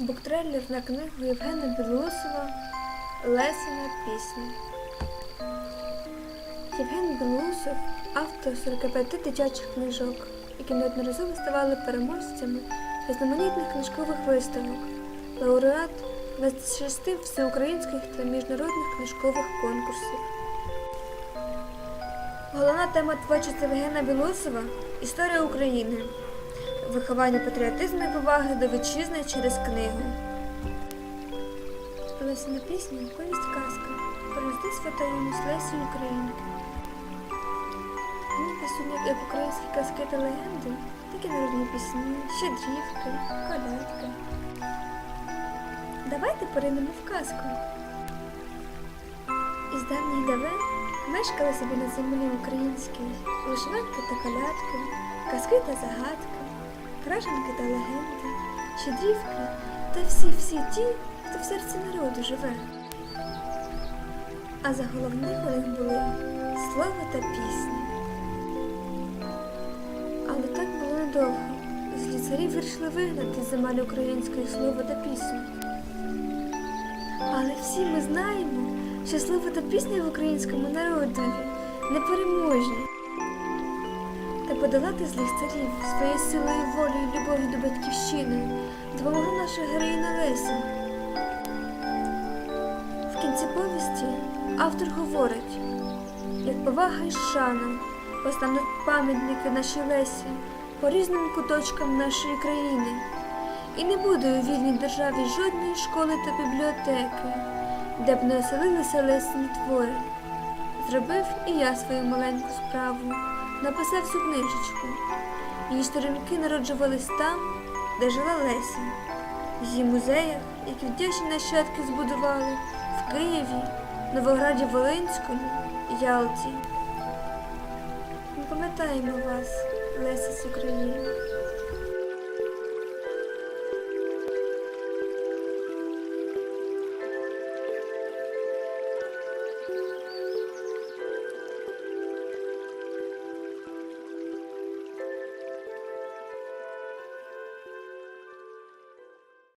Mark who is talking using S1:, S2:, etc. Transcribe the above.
S1: Буктрейлер на книгу Євгена Білоусова Лесина пісня. Євген Білоусов автор 45 дитячих книжок, які неодноразово ставали переможцями різноманітних книжкових виставок, лауреат 26 всеукраїнських та міжнародних книжкових конкурсів. Головна тема творчості Євгена Білосова історія України. Виховання патріотизму і поваги до вітчизни через книгу. Лесина пісня повість казка святої юність Лесі Українки. Вони писуть як українські казки та легенди, так і народні пісні, щедрівки, колядки. Давайте поринемо в казку. Із давніх давен мешкали собі на землі українській вишиванки та колядки, казки та загадки, кражанки та легенди, щедрівки та всі-всі ті, хто в серці народу живе. А за головних у них були слово та пісня. Але так було недовго. Злі царі вирішили вигнати земель української слово та пісню. Але всі ми знаємо, що слово та пісня в українському народові непереможні. Подолати злих царів своєю силою волі і любов'ю до батьківщини допомогла наша героїна Леся. В кінці повісті автор говорить, як повага і шана постануть пам'ятники нашій Лесі по різним куточкам нашої країни. І не буде у вільній державі жодної школи та бібліотеки, де б не оселилися лесні твори. Зробив і я свою маленьку справу, написав цю книжечку. Її сторінки народжувались там, де жила Леся, в її музеях, які вдячні нащадки збудували в Києві, Новограді Волинському і Ялті. Ми пам'ятаємо вас, Леся з України.